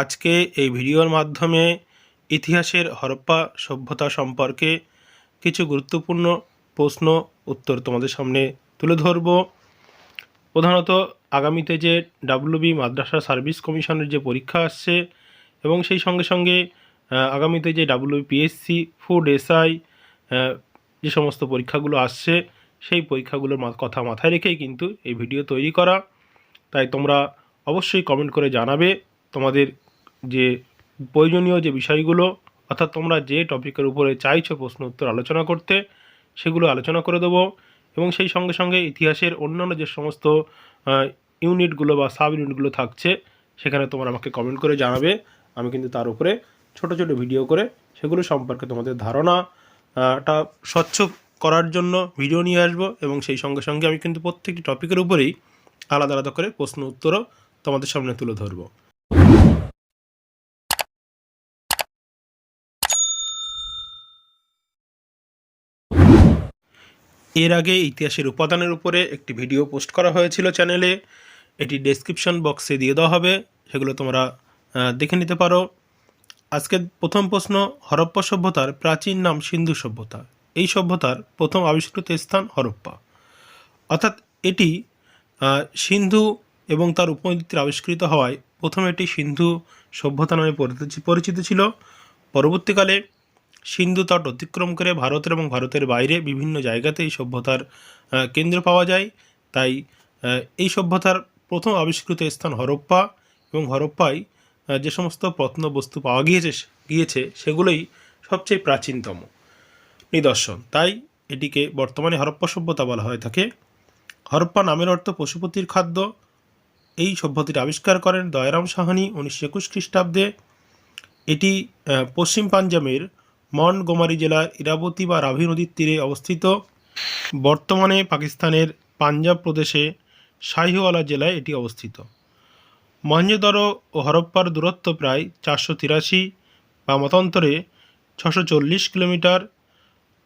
আজকে এই ভিডিওর মাধ্যমে ইতিহাসের হরপ্পা সভ্যতা সম্পর্কে কিছু গুরুত্বপূর্ণ প্রশ্ন উত্তর তোমাদের সামনে তুলে ধরব। প্রধানত, আগামীতে যে ডাব্লিউবি মাদ্রাসা সার্ভিস কমিশনের যে পরীক্ষা আসছে এবং সেই সঙ্গে সঙ্গে আগামীতে যে ডাব্লিউপিএসসি ফুড এসআই যে সমস্ত পরীক্ষাগুলো আসছে, সেই পরীক্ষাগুলোর কথা মাথায় রেখেই কিন্তু এই ভিডিও তৈরি করা। তাই তোমরা অবশ্যই কমেন্ট করে জানাবে। তোমাদের যে প্রয়োজনীয় যে বিষয়গুলো অর্থাৎ তোমরা যে টপিকের উপরে চাইছো প্রশ্ন উত্তর আলোচনা করতে সেগুলো আলোচনা করে দেবো এবং সেই সঙ্গে সঙ্গে ইতিহাসের অন্যান্য যে সমস্ত ইউনিটগুলো বা সাব ইউনিটগুলো থাকছে সেখানে তোমরা আমাকে কমেন্ট করে জানাবে। আমি কিন্তু তার উপরে ছোট ছোট ভিডিও করে সেগুলো সম্পর্কে তোমাদের ধারণা আহ, টা স্বচ্ছ করার জন্য ভিডিও নিয়ে আসব এবং সেই সঙ্গে সঙ্গে আমি কিন্তু প্রত্যেকটি টপিকের উপরেই আলাদা আলাদা করে প্রশ্ন উত্তরও তোমাদের সামনে তুলে ধরবো। এর আগে ইতিহাসের উপাদানের উপরে একটি ভিডিও পোস্ট করা হয়েছিল চ্যানেলে। এটি ডেসক্রিপশন বক্সে দিয়ে দেওয়া হবে। সেগুলো তোমরা দেখে নিতে পারো। আজকের প্রথম প্রশ্ন, হরপ্পা সভ্যতার প্রাচীন নাম সিন্ধু সভ্যতা। এই সভ্যতার প্রথম আবিষ্কৃত স্থান হরপ্পা। অর্থাৎ এটি সিন্ধু এবং তার উপনদীতে আবিষ্কৃত হওয়ায় প্রথম এটি সিন্ধু সভ্যতা নামে পরিচিত- পরিচিত ছিল। পরবর্তীকালে সিন্ধু তট অতিক্রম করে ভারতের এবং ভারতের বাইরে বিভিন্ন জায়গাতে এই সভ্যতার কেন্দ্র পাওয়া যায়। তাই এই সভ্যতার প্রথম আবিষ্কৃত স্থান হরপ্পা এবং হরপ্পায় যে সমস্ত প্রত্নবস্তু পাওয়া গিয়েছে গিয়েছে, সেগুলোই সবচেয়ে প্রাচীনতম নিদর্শন। তাই, এটিকে বর্তমানে হরপ্পা সভ্যতা বলা হয়ে থাকে। হরপ্পা নামের অর্থ পশুপতির খাদ্য। এই সভ্যতাটি আবিষ্কার করেন দয়ারাম সাহানি উনিশশো একুশ খ্রিস্টাব্দে। এটি পশ্চিম পাঞ্জাবের মনগোমারি জেলার ইরাবতী বা রাভি নদীর তীরে অবস্থিত। বর্তমানে পাকিস্তানের পাঞ্জাব প্রদেশে শাহিওয়ালা জেলায় এটি অবস্থিত। মহেঞ্জোদারো ও হরপ্পার দূরত্ব প্রায় চারশো তিরাশি বা মতান্তরে ছশো চল্লিশ কিলোমিটার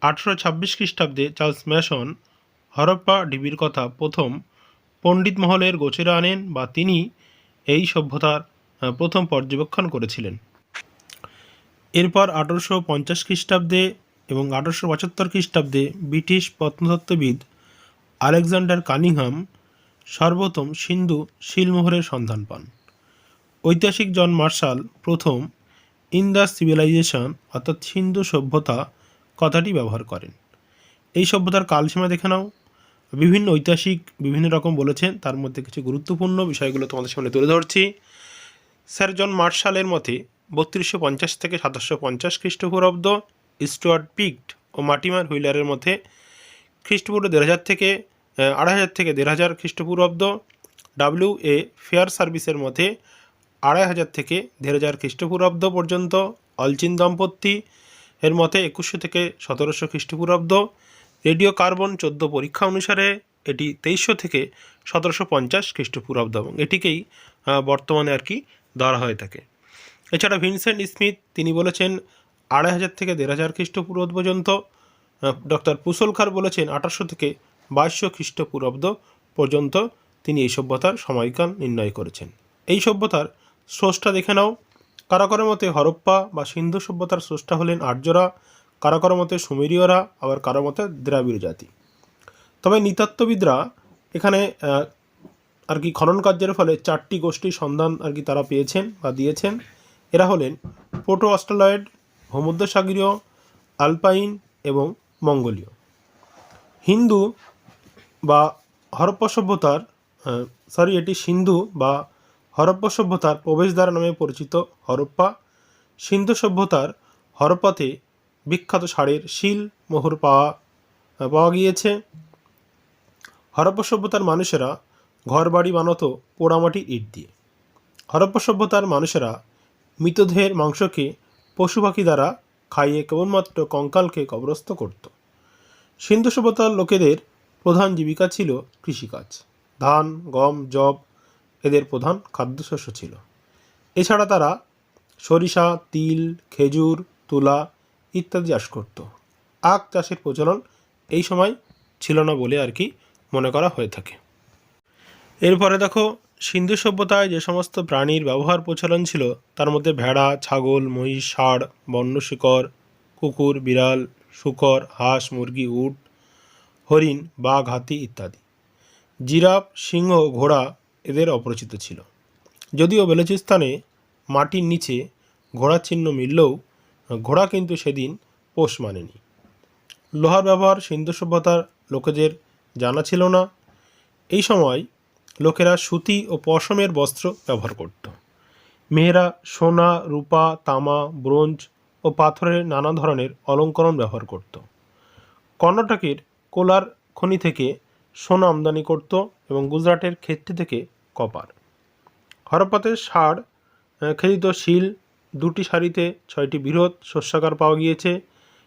আঠেরো ছাব্বিশ খ্রিস্টাব্দে চার্লস ম্যাসন হরপ্পা ঢিবির কথা প্রথম পণ্ডিত মহলের গোচরে আনেন বা তিনি এই সভ্যতার প্রথম পর্যবেক্ষণ করেছিলেন। এরপর আঠারোশো পঞ্চাশ খ্রিস্টাব্দে এবং আঠারোশো পঁচাত্তর খ্রিস্টাব্দে ব্রিটিশ প্রত্নতত্ত্ববিদ আলেকজান্ডার কানিংহাম সর্বপ্রথম সিন্ধু শিলমোহরের সন্ধান পান। ঐতিহাসিক জন মার্শাল প্রথম ইন দ্য সিভিলাইজেশন অর্থাৎ সিন্ধু সভ্যতা কথাটি ব্যবহার করেন। এই সভ্যতার কালসীমা দেখে নাও। বিভিন্ন ঐতিহাসিক বিভিন্ন রকম বলেছেন, তার মধ্যে কিছু গুরুত্বপূর্ণ বিষয়গুলো তোমাদের সামনে তুলে ধরছি। স্যার জন মার্শালের মতে বত্রিশশো পঞ্চাশ থেকে সাতাশশো পঞ্চাশ খ্রিস্টপূর্বাব্দ স্টুয়ার্ট পিকড ও মাটিমার হুইলারের মধ্যে খ্রিস্টপূর্ব দেড় হাজার থেকে আড়াই হাজার থেকে দেড় হাজার খ্রিস্টপূর্বাব্দ ডাব্লিউ এ ফেয়ার সার্ভিসের মধ্যে আড়াই হাজার থেকে দেড় হাজার খ্রিস্টপূর্বাব্দ পর্যন্ত অলচিন দম্পতি এর মতে একুশশো থেকে সতেরোশো খ্রিস্টপূর্বাব্দ। রেডিও কার্বন চোদ্দ পরীক্ষা অনুসারে এটি তেইশশো থেকে সতেরোশো পঞ্চাশ খ্রিস্টপূর্বাব্দ এবং এটিকেই বর্তমানে আর কি ধরা হয়ে থাকে। এছাড়া ভিনসেন্ট স্মিথ, তিনি বলেছেন আড়াই হাজার থেকে দেড় হাজার খ্রিস্টপূর্বাব্দ পর্যন্ত ডক্টর পুসলকার বলেছেন আঠারোশো থেকে বাইশশো খ্রিস্টপূর্বাব্দ পর্যন্ত তিনি এই সভ্যতার সময়কাল নির্ণয় করেছেন। এই সভ্যতার স্রষ্টা দেখে নাও। কারাকরের মতে হরপ্পা বা সিন্ধু সভ্যতার স্রষ্টা হলেন আর্যরা, কারাকরের মতে সুমেরীয়রা, আবার কারও মতে দ্রাবিড় জাতি। তবে নৃতত্ত্ববিদরা এখানে আর কি খনন কার্যের ফলে চারটি গোষ্ঠীর সন্ধান আর কি তারা পেয়েছেন বা দিয়েছেন। এরা হলেন পোটো অস্ট্রালয়েড ভূমধ্যসাগরীয় আলপাইন এবং মঙ্গোলীয়। হিন্দু বা হরপ্পা সভ্যতার সরি এটি সিন্ধু বা হরপ্পা সভ্যতার প্রবেশদ্বার নামে পরিচিত হরপ্পা। সিন্ধু সভ্যতার হরপ্পাতে বিখ্যাত ষাঁড়ের শিল মোহর পাওয়া পাওয়া গিয়েছে। হরপ্পা সভ্যতার মানুষেরা ঘরবাড়ি বানাতো পোড়ামাটির ইট দিয়ে। হরপ্পা সভ্যতার মানুষেরা মৃতদেহের মাংসকে পশু পাখি দ্বারা খাইয়ে কেবলমাত্র কঙ্কালকে কবরস্থ করত। সিন্ধু সভ্যতার লোকেদের প্রধান জীবিকা ছিল কৃষিকাজ। ধান, গম জব এদের প্রধান খাদ্যশস্য ছিল। এছাড়া তারা সরিষা, তিল, খেজুর, তুলা ইত্যাদি চাষ করত। আখ চাষের প্রচলন এই সময় ছিল না বলে আর কি মনে করা হয়ে থাকে। এরপরে দেখো সিন্ধু সভ্যতায় যে সমস্ত প্রাণীর ব্যবহার প্রচলন ছিল, তার মধ্যে ভেড়া, ছাগল, মহিষ, ষাঁড়, বন্য শিকড়, কুকুর, বিড়াল, শূকর, হাঁস, মুরগি, উট, হরিণ, বাঘ, হাতি ইত্যাদি। জিরাফ, সিংহ, ঘোড়া এদের অপরিচিত ছিল। যদিও বেলুচিস্তানে মাটির নিচে ঘোড়ার চিহ্ন মিললেও ঘোড়া কিন্তু সেদিন পোষ মানেনি। লোহার ব্যবহার সিন্ধু সভ্যতার লোকেদের জানা ছিল না। এই সময় লোকেরা সুতি ও পশমের বস্ত্র ব্যবহার করত। মেয়েরা সোনা রূপা তামা ব্রোঞ্জ ও পাথরের নানা ধরনের অলঙ্করণ ব্যবহার করত। কর্ণাটকের কোলার খনি থেকে সোনা আমদানি করত এবং গুজরাটের ক্ষেত্রি থেকে কপার। ষাঁড় আহ, খেদিত শিল দুটি শাড়িতে ছয়টি বৃহৎ শস্যাগার পাওয়া গিয়েছে।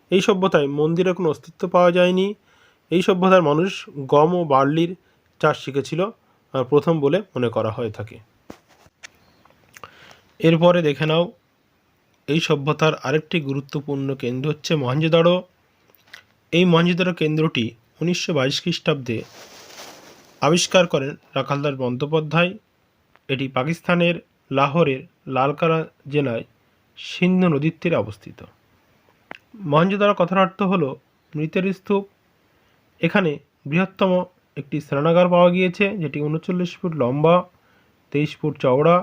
এই সভ্যতায় মন্দিরে কোনো অস্তিত্ব পাওয়া যায়নি। এই সভ্যতার মানুষ গম ও বার্লির চাষ শিখেছিল। প্রথম বলে মনে করা হয়ে থাকে। এরপরে দেখে নাও, এই সভ্যতার আরেকটি গুরুত্বপূর্ণ কেন্দ্র হচ্ছে মহেঞ্জোদাড়ো এই মহেঞ্জোদাড়ো কেন্দ্রটি উনিশশো বাইশ খ্রিস্টাব্দে আবিষ্কার করেন রাখালদাস বন্দ্যোপাধ্যায়। এটি পাকিস্তানের লাহোরের লালকারা জেলায় সিন্ধু নদীর তীরে অবস্থিত। মহেঞ্জোদারো কথার অর্থ হলো মৃতের স্তূপ। এখানে বৃহত্তম একটি স্নানাগার পাওয়া গিয়েছে, যেটি উনচল্লিশ ফুট লম্বা, তেইশ ফুট চওড়া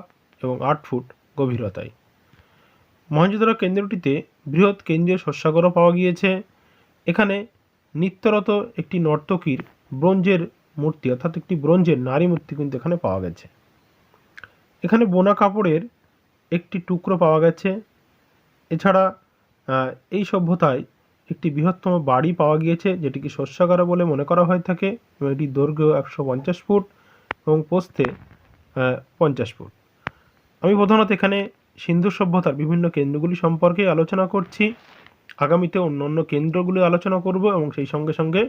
এবং আট ফুট গভীরতায়। মহেঞ্জোদারো কেন্দ্রটিতে বৃহৎ কেন্দ্রীয় শস্যাগারও পাওয়া গিয়েছে। এখানে নিত্যরত একটি নর্তকীর ব্রোঞ্জের মূর্তি, অর্থাৎ একটি ব্রোঞ্জের নারী মূর্তি কিন্তু এখানে পাওয়া গেছে। এখানে বোনা কাপড়ের একটি টুকরো পাওয়া গেছে। এছাড়া এই সভ্যতায় একটি বৃহত্তম বাড়ি পাওয়া গিয়েছে, যেটিকে শস্যাগার বলে মনে করা হয়ে থাকে এবং এটি দৈর্ঘ্য একশো পঞ্চাশ ফুট এবং পোস্তে পঞ্চাশ ফুট। আমি প্রধানত এখানে সিন্ধু সভ্যতার বিভিন্ন কেন্দ্রগুলি সম্পর্কে আলোচনা করছি। আগামীতে অন্য অন্য কেন্দ্রগুলি আলোচনা করব এবং সেই সঙ্গে সঙ্গে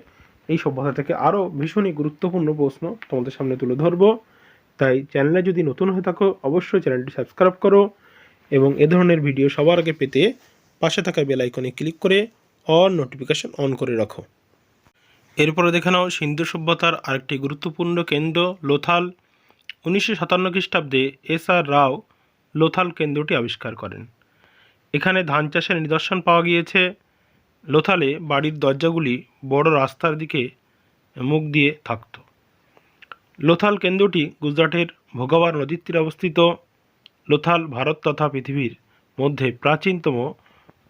এই সভ্যতা থেকে আরও ভীষণই গুরুত্বপূর্ণ প্রশ্ন তোমাদের সামনে তুলে ধরবো। তাই চ্যানেলে যদি নতুন হয়ে থাকো, অবশ্যই চ্যানেলটি সাবস্ক্রাইব করো এবং এ ধরনের ভিডিও সবার আগে পেতে পাশে থাকা বেল আইকনে ক্লিক করে অল নোটিফিকেশন অন করে রাখো। এরপরে দেখে নাও সিন্ধু সভ্যতার আরেকটি গুরুত্বপূর্ণ কেন্দ্র লোথাল। উনিশশো সাতান্ন খ্রিস্টাব্দে এস আর রাও লোথাল কেন্দ্রটি আবিষ্কার করেন। এখানে ধান চাষের নিদর্শন পাওয়া গিয়েছে। লোথালে বাড়ির দরজাগুলি বড় রাস্তার দিকে মুখ দিয়ে থাকত। লোথাল কেন্দ্রটি গুজরাটের ভোগাবার নদীর তীরে অবস্থিত। লোথাল ভারত তথা পৃথিবীর মধ্যে প্রাচীনতম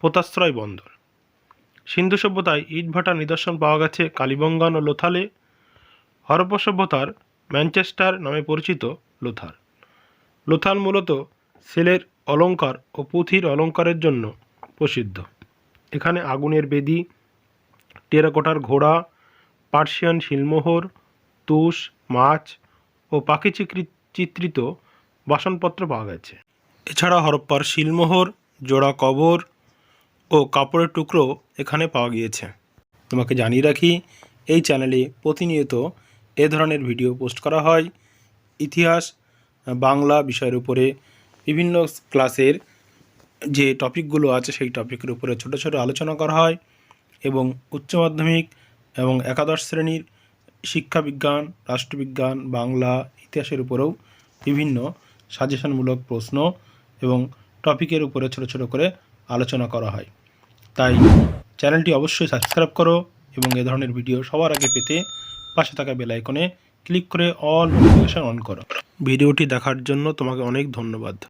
পোতাশ্রয় বন্দর। সিন্ধু সভ্যতায় ইটভাটার নিদর্শন পাওয়া গেছে কালীবঙ্গান ও লোথালে। হরপ্পা সভ্যতার ম্যানচেস্টার নামে পরিচিত লোথার লোথাল মূলত সেলের অলঙ্কার ও পুঁথির অলংকারের জন্য প্রসিদ্ধ। এখানে আগুনের বেদি, টেরাকোটার ঘোড়া, পার্সিয়ান শিলমোহর, তুষ, মাছ ও পাখি চিত্রিত বাসনপত্র পাওয়া গেছে। এছাড়া হরপ্পার শিলমোহর, জোড়া কবর ও কাপড়ের টুকরো এখানে পাওয়া গিয়েছে। তোমাকে জানিয়ে রাখি, এই চ্যানেলে প্রতিনিয়ত এ ধরনের ভিডিও পোস্ট করা হয়। ইতিহাস, বাংলা বিষয়ের উপরে, বিভিন্ন ক্লাসের যে টপিকগুলো আছে সেই টপিকের উপরে ছোট ছোট আলোচনা করা হয় এবং উচ্চ মাধ্যমিক এবং একাদশ শ্রেণির শিক্ষাবিজ্ঞান রাষ্ট্রবিজ্ঞান, বাংলা ইতিহাসের উপরেও বিভিন্ন সাজেশনমূলক প্রশ্ন এবং টপিকের উপরে ছোট ছোট করে আলোচনা করা হয়। তাই চ্যানেলটি অবশ্যই সাবস্ক্রাইব করো এবং এ ধরনের ভিডিও সবার আগে পেতে পাশে থাকা বেলাইকনে ক্লিক করে অল নোটিফিকেশান অন করো। ভিডিওটি দেখার জন্য তোমাকে অনেক ধন্যবাদ।